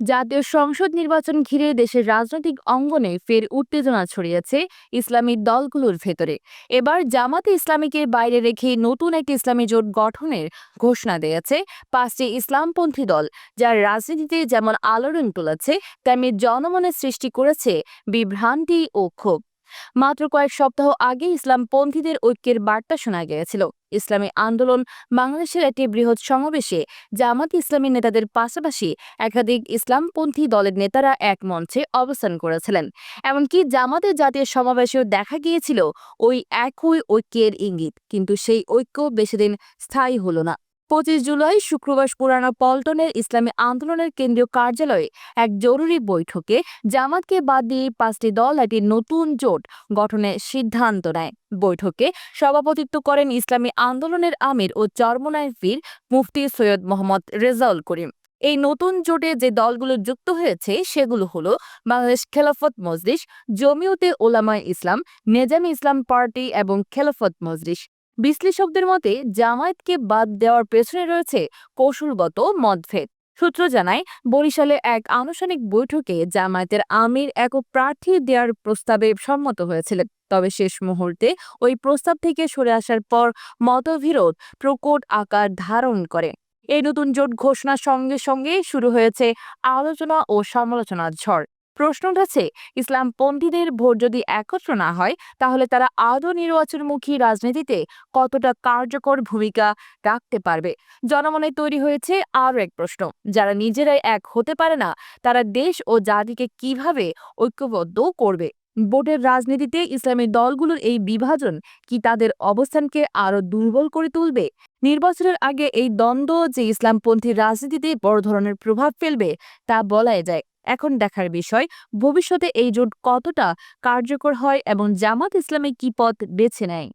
জাতীয় সংসদ নির্বাচন ঘিরে দেশের রাজনৈতিক অঙ্গনে ফের উত্তেজনা ছড়িয়েছে ইসলামী দলগুলোর ভেতরে। এবার জামাতে ইসলামীকে বাইরে রেখে নতুন একটি ইসলামী জোট গঠনের ঘোষণা দিয়েছে পাঁচটি ইসলামপন্থী দল, যার রাজনীতিতে যেমন আলোড়ন তুলেছে, তেমনি জনমনে সৃষ্টি করেছে বিভ্রান্তি ও ক্ষোভ। মাত্র কয়েক সপ্তাহ আগে ইসলামপন্থীদের ঐক্যের বার্তা শোনা গিয়েছিল। ইসলামী আন্দোলন বাংলাদেশের একটি বৃহৎ সমাবেশে জামাত ইসলামী নেতাদের পাশাপাশি একাধিক ইসলামপন্থী দলের নেতারা এক মঞ্চে অবস্থান করেছিলেন। এমনকি জামাতের জাতীয় সমাবেশেও দেখা গিয়েছিল ওই একই ঐক্যের ইঙ্গিত, কিন্তু সেই ঐক্য বেশিদিন স্থায়ী হলো না। পঁচিশ জুলাই শুক্রবার পুরানো পল্টনের ইসলামী আন্দোলনের কেন্দ্রীয় কার্যালয়ে এক জরুরি বৈঠকে জামাতকে বাদ দিয়ে পাঁচটি দল একটি নতুন জোট গঠনের সিদ্ধান্ত নেয়। বৈঠকে সভাপতিত্ব করেন ইসলামী আন্দোলনের আমির ও চরমনায় পীর মুফতি সৈয়দ মোহাম্মদ রেজাউল করিম। এই নতুন জোটে যে দলগুলো যুক্ত হয়েছে সেগুলো হলো বাংলাদেশ খেলাফত মজলিস, জমিয়তে ওলামায় ইসলাম, নেজামে ইসলাম পার্টি এবং খেলাফত মজলিস। বিশ্লেষকদের মতে, জামায়াতকে বাদ দেওয়ার পেছনে রয়েছে কৌশলগত মতভেদ। সূত্র জানায়, বরিশালে এক আনুষ্ঠানিক বৈঠকে জামায়াতের আমির এক প্রার্থী দেওয়ার প্রস্তাবে সম্মত হয়েছিলেন। তবে শেষ মুহূর্তে ওই প্রস্তাব থেকে সরে আসার পর মতবিরোধ প্রকট আকার ধারণ করে। এই নতুন জোট ঘোষণার সঙ্গে সঙ্গে শুরু হয়েছে আলোচনা ও সমালোচনার ঝড়। প্রশ্ন উঠেছে ইসলামপন্থীদের ভোট যদি একত্র না হয়, তাহলে তারা আদৌ নির্বাচনমুখী রাজনীতিতে কতটা কার্যকর ভূমিকা রাখতে পারবে? জনমনে তৈরি হয়েছে আরও এক প্রশ্ন, যারা নিজেরাই এক হতে পারে না, তারা দেশ ও জাতিকে কীভাবে ঐক্যবদ্ধ করবে? ভোটের রাজনীতিতে ইসলামী দলগুলোর এই বিভাজন কি তাদের অবস্থানকে আরও দুর্বল করে তুলবে? নির্বাচনের আগে এই দ্বন্দ্ব যে ইসলামপন্থী রাজনীতিতে বড় ধরনের প্রভাব ফেলবে, তা বলাই যায়। এখন দেখার বিষয়, ভবিষ্যতে এই জোট কতটা কার্যকর হয় এবং জামাত ইসলামে কি পথ বেছে নেয়?